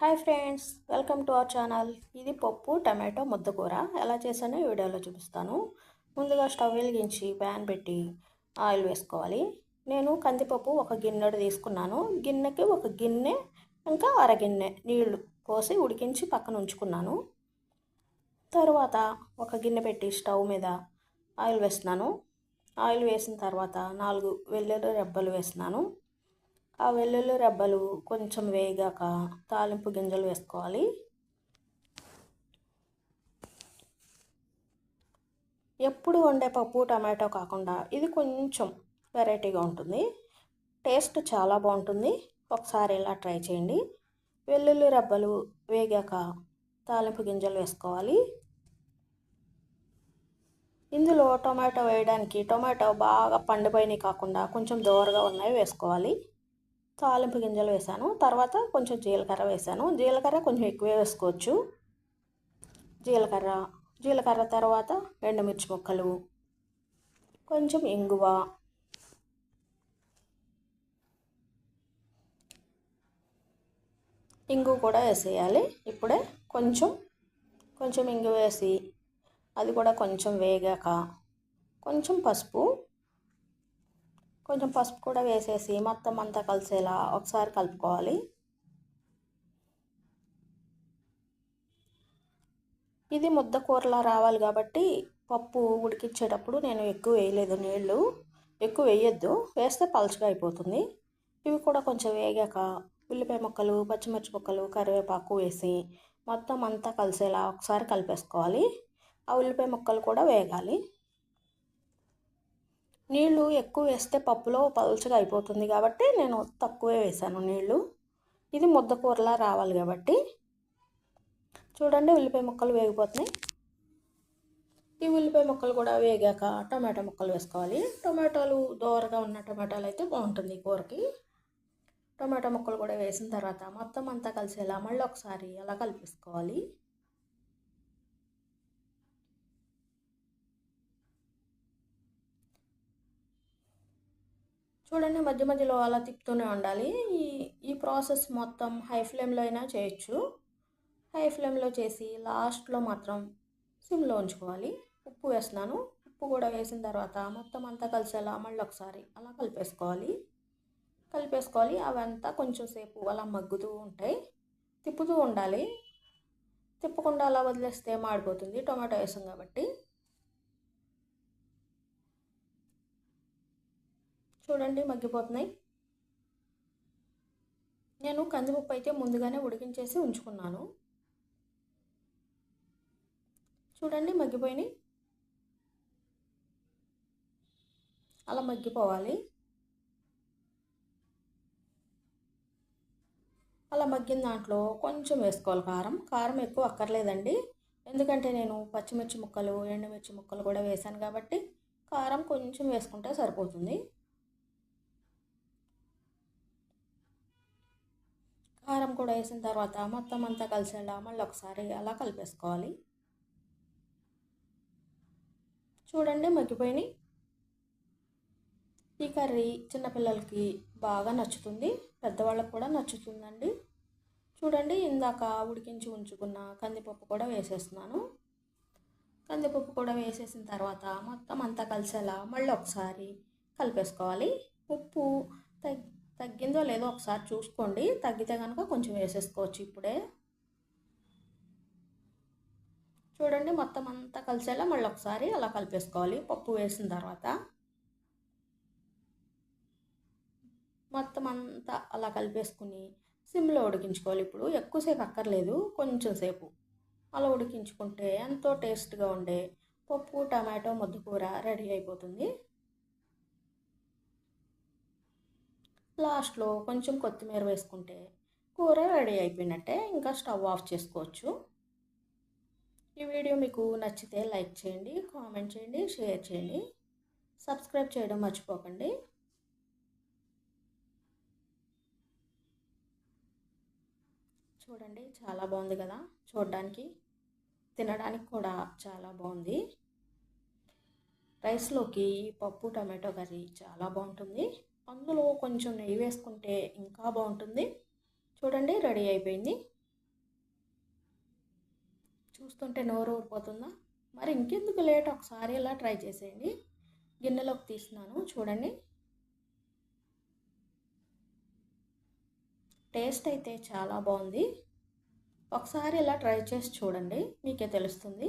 Hi friends welcome to our channel. ఇది పప్పు tomato ముద్దకూర ఎలా చేసానో వీడియోలో చూపిస్తాను. ముందుగా స్టవ్ వెలిగించి ప్యాన్ పెట్టి ఆయిల్ వేసుకోవాలి. నేను కందిపప్పు ఒక గిన్నెడు తీసుకున్నాను. గిన్నెకి ఒక గిన్నె ఇంకా అరగిన్నె నీళ్ళు పోసి ఉడికించి పక్కన ఉంచుకున్నాను. తర్వాత ఒక గిన్నె పెట్టి స్టవ్ మీద ఆయిల్ వేస్తున్నాను. ఆయిల్ వేసిన తర్వాత నాలుగు వెల్లుల్లి రెబ్బలు వేస్తున్నాను. ఆ వెల్లుల్లి రెబ్బలు కొంచెం వేగాక తాలింపు గింజలు వేసుకోవాలి. ఎప్పుడు వండే పప్పు టమాటో కాకుండా ఇది కొంచెం వెరైటీగా ఉంటుంది. టేస్ట్ చాలా బాగుంటుంది. ఒకసారి ఇలా ట్రై చేయండి. వెల్లుల్లి రెబ్బలు వేగాక తాలింపు గింజలు వేసుకోవాలి. ఇందులో టొమాటో వేయడానికి టొమాటో బాగా పండిపోయినవి కాకుండా కొంచెం దోరగా ఉన్నాయి వేసుకోవాలి. తాలింపు గింజలు వేసాను. తర్వాత కొంచెం జీలకర్ర వేసాను. జీలకర్ర కొంచెం ఎక్కువే వేసుకోవచ్చు. జీలకర్ర జీలకర్ర తర్వాత ఎండుమిర్చి ముక్కలు కొంచెం ఇంగువ ఇంగు కూడా వేసేయాలి. ఇప్పుడే కొంచెం కొంచెం ఇంగు వేసి అది కూడా కొంచెం వేగాక కొంచెం పసుపు కొంచెం పసుపు కూడా వేసేసి మొత్తం అంతా కలిసేలా ఒకసారి కలుపుకోవాలి. ఇది ముద్ద కూరలా రావాలి కాబట్టి పప్పు ఉడికించేటప్పుడు నేను ఎక్కువ వేయలేదు నీళ్ళు. ఎక్కువ వేయొద్దు. వేస్తే పలుచగా అయిపోతుంది. ఇవి కూడా కొంచెం వేగాక ఉల్లిపాయ ముక్కలు పచ్చిమిర్చి ముక్కలు కరివేపాకు వేసి మొత్తం అంతా కలిసేలా ఒకసారి కలిపేసుకోవాలి. ఆ ఉల్లిపాయ ముక్కలు కూడా వేగాలి. నీళ్ళు ఎక్కువ వేస్తే పప్పులో పలుచగా అయిపోతుంది కాబట్టి నేను తక్కువే వేసాను నీళ్ళు. ఇది ముద్ద కూరలా రావాలి కాబట్టి. చూడండి ఉల్లిపాయ ముక్కలు వేగిపోతున్నాయి. ఈ ఉల్లిపాయ ముక్కలు కూడా వేగాక టమాటా ముక్కలు వేసుకోవాలి. టమాటాలు దోరగా ఉన్న టమాటాలు అయితే బాగుంటుంది కూరకి. టమాటా ముక్కలు కూడా వేసిన తర్వాత మొత్తం అంతా కలిసేలా మళ్ళీ ఒకసారి అలా కలిపేసుకోవాలి. చూడండి మధ్య మధ్యలో అలా తిప్పుతూనే ఉండాలి. ఈ ఈ ప్రాసెస్ మొత్తం హై ఫ్లేమ్లో అయినా చేయొచ్చు. హై ఫ్లేమ్లో చేసి లాస్ట్లో మాత్రం సిమ్లో ఉంచుకోవాలి. ఉప్పు వేస్తున్నాను. ఉప్పు కూడా వేసిన తర్వాత మొత్తం అంతా కలిసేలా మళ్ళీ ఒకసారి అలా కలిపేసుకోవాలి. కలిపేసుకోవాలి. అవంతా కొంచెం సేపు అలా మగ్గుతూ ఉంటాయి. తిప్పుతూ ఉండాలి. తిప్పకుండా అలా వదిలేస్తే మాడిపోతుంది. టొమాటో వేసాం కాబట్టి. చూడండి మగ్గిపోతున్నాయి. నేను కందిపప్పు అయితే ముందుగానే ఉడికించేసి ఉంచుకున్నాను. చూడండి మగ్గిపోయినాయి. అలా మగ్గిపోవాలి. అలా మగ్గిన దాంట్లో కొంచెం వేసుకోవాలి కారం. కారం ఎక్కువ అక్కర్లేదండి. ఎందుకంటే నేను పచ్చిమిర్చి ముక్కలు ఎండుమిర్చి ముక్కలు కూడా వేసాను కాబట్టి కారం కొంచెం వేసుకుంటే సరిపోతుంది. కూడా వేసిన తర్వాత మొత్తం అంతా కలిసేలా మళ్ళీ ఒకసారి అలా కలిపేసుకోవాలి. చూడండి మగ్గిపోయినాయి. ఈ కర్రీ చిన్నపిల్లలకి బాగా నచ్చుతుంది. పెద్దవాళ్ళకి కూడా నచ్చుతుందండి. చూడండి ఇందాక ఉడికించి ఉంచుకున్న కందిపప్పు కూడా వేసేస్తున్నాను. కందిపప్పు కూడా వేసేసిన తర్వాత మొత్తం అంతా కలిసేలా మళ్ళీ ఒకసారి కలిపేసుకోవాలి. ఉప్పు తగ్గిందో లేదో ఒకసారి చూసుకోండి. తగ్గితే కనుక కొంచెం వేసేసుకోవచ్చు ఇప్పుడే. చూడండి మొత్తం అంతా కలిసేలా మళ్ళీ ఒకసారి అలా కలిపేసుకోవాలి. పప్పు వేసిన తర్వాత. మొత్తం అంతా అలా కలిపేసుకుని సిమ్లో ఉడికించుకోవాలి. ఇప్పుడు ఎక్కువసేపు అక్కర్లేదు కొంచెం సేపు. అలా ఉడికించుకుంటే ఎంతో టేస్ట్గా ఉండే పప్పు టమాటో ముద్దకూర రెడీ అయిపోతుంది. లాస్ట్లో కొంచెం కొత్తిమీర వేసుకుంటే కూర రెడీ అయిపోయినట్టే ఇంకా స్టవ్ ఆఫ్ చేసుకోవచ్చు. ఈ వీడియో మీకు నచ్చితే లైక్ చేయండి కామెంట్ చేయండి షేర్ చేయండి. సబ్స్క్రైబ్ చేయడం మర్చిపోకండి. చూడండి చాలా బాగుంది కదా చూడడానికి. తినడానికి కూడా చాలా బాగుంది. రైస్లోకి పప్పు టమాటో కర్రీ చాలా బాగుంటుంది. అందులో కొంచెం నెయ్యి వేసుకుంటే ఇంకా బాగుంటుంది. చూడండి రెడీ అయిపోయింది. చూస్తుంటే నోరు ఊరిపోతుందా? మరి ఇంకెందుకు లేట్? ఒకసారి ఇలా ట్రై చేసేయండి. గిన్నెలోకి తీసినాను చూడండి. టేస్ట్ అయితే చాలా బాగుంది. ఒకసారి ఇలా ట్రై చేసి చూడండి మీకే తెలుస్తుంది.